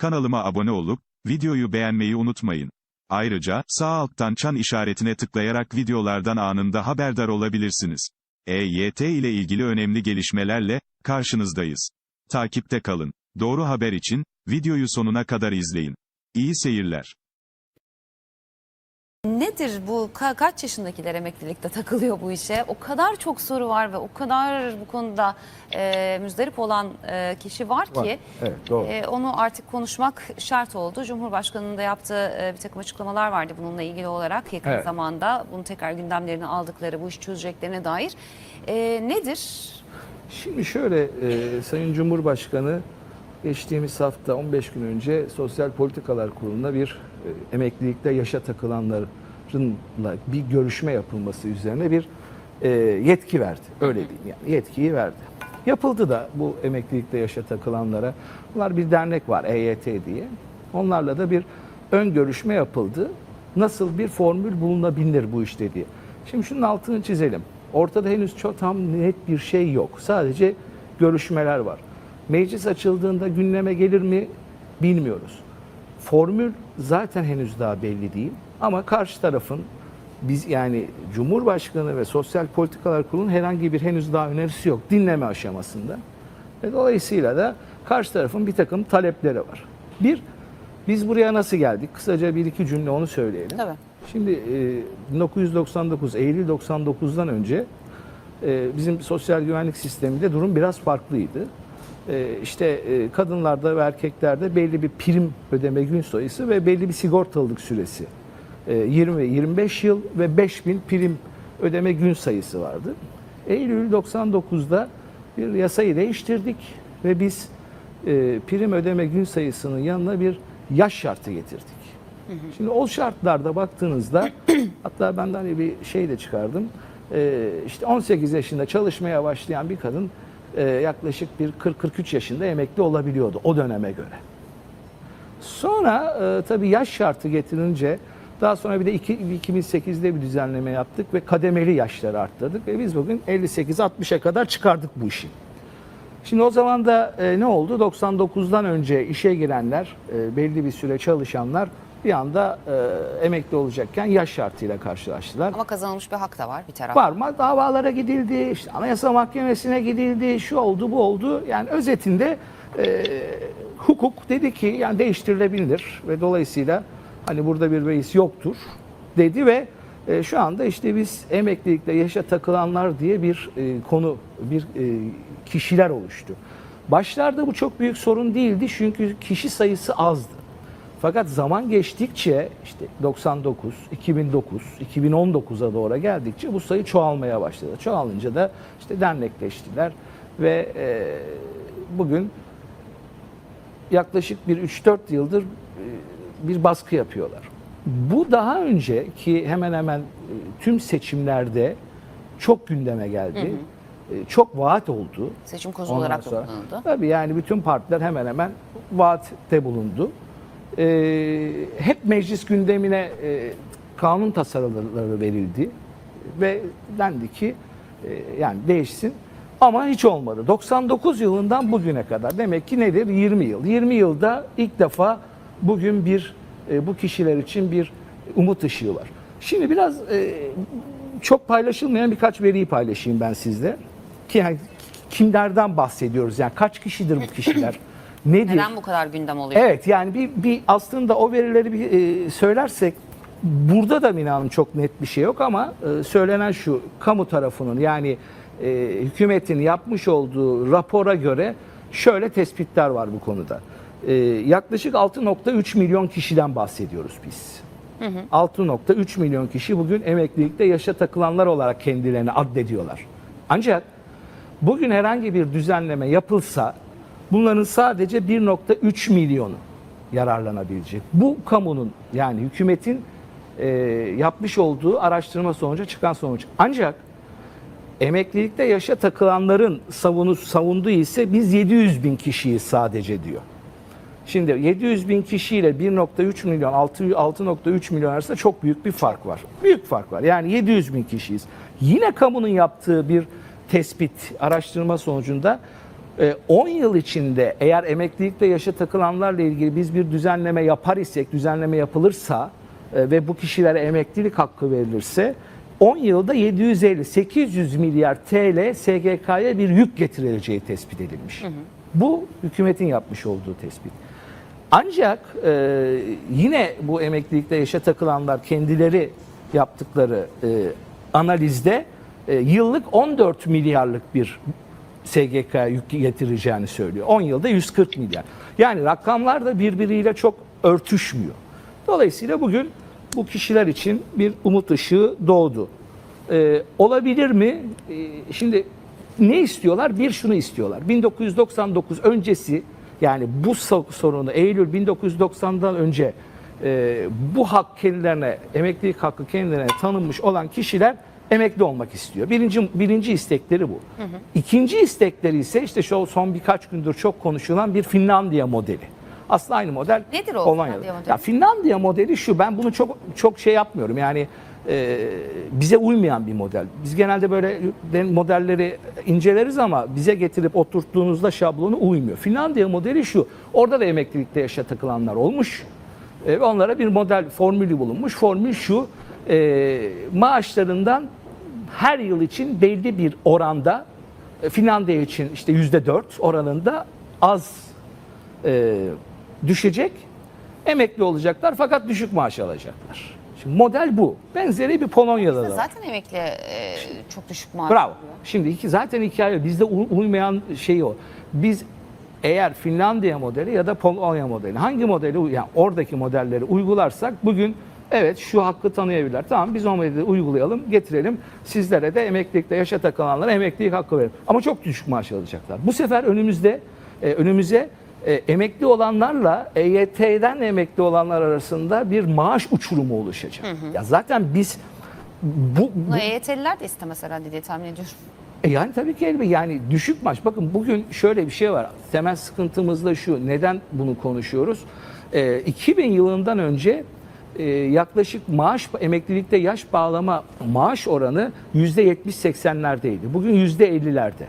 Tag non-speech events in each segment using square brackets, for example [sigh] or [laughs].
Kanalıma abone olup, videoyu beğenmeyi unutmayın. Ayrıca, sağ alttan çan işaretine tıklayarak videolardan anında haberdar olabilirsiniz. EYT ile ilgili önemli gelişmelerle, karşınızdayız. Takipte kalın. Doğru haber için, videoyu sonuna kadar izleyin. İyi seyirler. Nedir bu? Ka- kaç yaşındakiler emeklilikte takılıyor bu işe? O kadar çok soru var ve o kadar bu konuda e, müzdarip olan e, kişi var ki Var. Evet, doğru. e, onu artık konuşmak şart oldu. Cumhurbaşkanı'nın da yaptığı e, bir takım açıklamalar vardı bununla ilgili olarak yakın Evet. zamanda bunu tekrar gündemlerini aldıkları, bu işi çözeceklerine dair. E, nedir? Şimdi şöyle e, Sayın Cumhurbaşkanı geçtiğimiz hafta 15 gün önce Sosyal Politikalar Kurulu'na bir emeklilikte yaşa takılanlarla bir görüşme yapılması üzerine bir e, yetki verdi. Öyle diyeyim yani yetkiyi verdi. Yapıldı da bu emeklilikte yaşa takılanlara. Bunlar bir dernek var EYT diye. Onlarla da bir ön görüşme yapıldı. Nasıl bir formül bulunabilir bu işte diye. Şimdi şunun altını çizelim. Ortada henüz çok tam net bir şey yok. Sadece görüşmeler var. Meclis açıldığında gündeme gelir mi bilmiyoruz. Formül zaten henüz daha belli değil. Ama karşı tarafın biz yani Cumhurbaşkanı ve Sosyal Politikalar Kurulu'nun herhangi bir henüz daha önerisi yok dinleme aşamasında. Ve dolayısıyla da karşı tarafın bir takım talepleri var. Bir, biz buraya nasıl geldik? Kısaca bir iki cümle onu söyleyelim. Tabii. Şimdi e, 1999, Eylül 99'dan önce e, bizim sosyal güvenlik sisteminde durum biraz farklıydı. E, işte e, kadınlarda ve erkeklerde belli bir prim ödeme gün sayısı ve belli bir sigortalılık süresi. E, 20-25 yıl ve 5000 prim ödeme gün sayısı vardı. Eylül 99'da bir yasayı değiştirdik ve biz e, prim ödeme gün sayısının yanına bir yaş şartı getirdik. Şimdi o şartlarda baktığınızda [clears throat] hatta ben de hani bir şey de çıkardım. Ee, işte 18 yaşında çalışmaya başlayan bir kadın e, yaklaşık bir 40-43 yaşında emekli olabiliyordu o döneme göre. Sonra e, tabii yaş şartı getirince daha sonra bir de iki- 2008'de bir düzenleme yaptık ve kademeli yaşları arttırdık ve biz bugün 58-60'a kadar çıkardık bu işi. Şimdi o zaman da e, ne oldu? 99'dan önce işe girenler, e, belli bir süre çalışanlar bir anda e, emekli olacakken yaş şartıyla karşılaştılar. Ama kazanılmış bir hak da var bir taraftan. Var mı? Davalara gidildi, işte Anayasa Mahkemesi'ne gidildi, şu oldu, bu oldu. Yani özetinde e, hukuk dedi ki yani değiştirilebilir ve dolayısıyla hani burada bir beis yoktur dedi ve e, şu anda işte biz emeklilikte yaşa takılanlar diye bir e, konu, bir e, kişiler oluştu. Başlarda bu çok büyük sorun değildi çünkü kişi sayısı azdı. Fakat zaman geçtikçe işte 99, 2009, 2019'a doğru geldikçe bu sayı çoğalmaya başladı. Çoğalınca da işte dernekleştiler ve e, bugün yaklaşık bir 3-4 yıldır e, bir baskı yapıyorlar. Bu daha önce ki hemen hemen e, tüm seçimlerde çok gündeme geldi. E, Çok vaat oldu. Seçim kozu olarak da kullanıldı. Tabii yani bütün partiler hemen hemen vaatte bulundu. Ee, hep meclis gündemine e, kanun tasarıları verildi ve dendi ki e, yani değişsin ama hiç olmadı. 99 yılından bugüne kadar demek ki nedir? 20 yıl. 20 yılda ilk defa bugün bir e, bu kişiler için bir umut ışığı var. Şimdi biraz e, çok paylaşılmayan birkaç veriyi paylaşayım ben sizle. Ki yani kimlerden bahsediyoruz? Yani kaç kişidir bu kişiler? [clears throat] Nedir? Neden bu kadar gündem oluyor? Evet yani bir, bir aslında o verileri bir e, söylersek burada da Mina'nın çok net bir şey yok ama e, söylenen şu kamu tarafının yani e, hükümetin yapmış olduğu rapora göre şöyle tespitler var bu konuda. E, yaklaşık 6.3 milyon kişiden bahsediyoruz biz. 6.3 milyon kişi bugün emeklilikte yaşa takılanlar olarak kendilerini addediyorlar. Ancak bugün herhangi bir düzenleme yapılsa bunların sadece 1.3 milyonu yararlanabilecek. Bu kamunun yani hükümetin e, yapmış olduğu araştırma sonucu çıkan sonuç. Ancak emeklilikte yaşa takılanların savunu, savunduğu ise biz 700 bin kişiyi sadece diyor. Şimdi 700 bin kişiyle 1.3 milyon, 6 6.3 milyon arasında çok büyük bir fark var. Büyük fark var. Yani 700 bin kişiyiz. Yine kamunun yaptığı bir tespit, araştırma sonucunda 10 yıl içinde eğer emeklilikte yaşa takılanlarla ilgili biz bir düzenleme yapar isek, düzenleme yapılırsa e, ve bu kişilere emeklilik hakkı verilirse 10 yılda 750-800 milyar TL SGK'ya bir yük getirileceği tespit edilmiş. Bu hükümetin yapmış olduğu tespit. Ancak e, yine bu emeklilikte yaşa takılanlar kendileri yaptıkları e, analizde e, yıllık 14 milyarlık bir SGK yük getireceğini söylüyor. 10 yılda 140 milyar. Yani rakamlar da birbiriyle çok örtüşmüyor. Dolayısıyla bugün bu kişiler için bir umut ışığı doğdu. Ee, olabilir mi? Ee, şimdi ne istiyorlar? Bir şunu istiyorlar. 1999 öncesi yani bu so- sorunu Eylül 1990'dan önce e, bu hak kendilerine, emeklilik hakkı kendilerine tanınmış olan kişiler emekli olmak istiyor. Birinci, birinci istekleri bu. İkinci istekleri ise işte şu son birkaç gündür çok konuşulan bir Finlandiya modeli. Aslında aynı model Nedir o Polonya'da. Finlandiya modeli? Ya Finlandiya modeli şu ben bunu çok çok şey yapmıyorum yani e, bize uymayan bir model. Biz genelde böyle modelleri inceleriz ama bize getirip oturttuğunuzda şablonu uymuyor. Finlandiya modeli şu orada da emeklilikte yaşa takılanlar olmuş ve onlara bir model formülü bulunmuş. Formül şu e, maaşlarından her yıl için belli bir oranda e, Finlandiya için işte yüzde dört oranında az e, düşecek. Emekli olacaklar fakat düşük maaş alacaklar. Şimdi model bu. Benzeri bir Polonya'da da var. Zaten emekli e, çok düşük maaş Bravo. alıyor. Şimdi iki, zaten hikaye bizde u- uymayan şey o. Biz eğer Finlandiya modeli ya da Polonya modeli hangi modeli yani oradaki modelleri uygularsak bugün evet şu hakkı tanıyabilirler. Tamam biz o modeli uygulayalım, getirelim. Sizlere de emeklilikte yaşa takılanlara emeklilik hakkı verelim. Ama çok düşük maaş alacaklar. Bu sefer önümüzde e, önümüze e, emekli olanlarla EYT'den emekli olanlar arasında bir maaş uçurumu oluşacak. Ya zaten biz bu, bu EYT'liler de istemez herhalde diye tahmin ediyorum. e yani tabii ki elbette yani düşük maaş. Bakın bugün şöyle bir şey var. Temel sıkıntımız da şu. Neden bunu konuşuyoruz? Ee, 2000 yılından önce e, yaklaşık maaş emeklilikte yaş bağlama maaş oranı %70-80'lerdeydi. Bugün %50'lerde.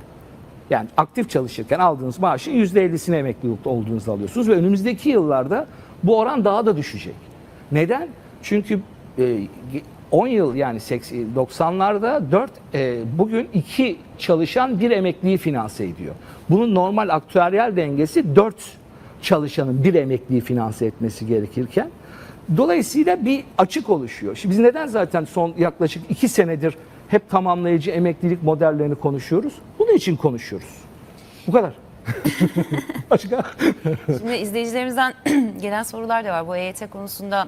Yani aktif çalışırken aldığınız maaşın %50'sini emeklilikte olduğunuzda alıyorsunuz ve önümüzdeki yıllarda bu oran daha da düşecek. Neden? Çünkü e, 10 yıl yani 80 90'larda 4 e, bugün 2 çalışan bir emekliyi finanse ediyor. Bunun normal aktüeryel dengesi 4 çalışanın bir emekliyi finanse etmesi gerekirken dolayısıyla bir açık oluşuyor. Şimdi biz neden zaten son yaklaşık 2 senedir hep tamamlayıcı emeklilik modellerini konuşuyoruz? Bunun için konuşuyoruz. Bu kadar. [laughs] Başka? Şimdi izleyicilerimizden [clears throat] gelen sorular da var. Bu EYT konusunda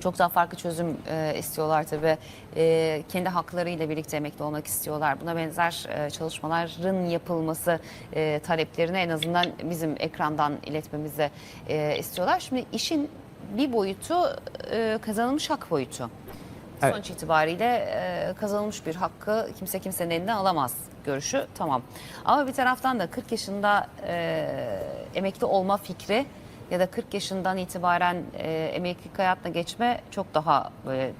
çok daha farklı çözüm e, istiyorlar tabii. E, kendi haklarıyla birlikte emekli olmak istiyorlar. Buna benzer e, çalışmaların yapılması e, taleplerini en azından bizim ekrandan iletmemizi e, istiyorlar. Şimdi işin bir boyutu e, kazanılmış hak boyutu. Evet. Sonuç itibariyle e, kazanılmış bir hakkı kimse kimsenin elinden alamaz görüşü tamam. Ama bir taraftan da 40 yaşında e, emekli olma fikri ya da 40 yaşından itibaren e, emeklilik hayatına geçme çok daha böyle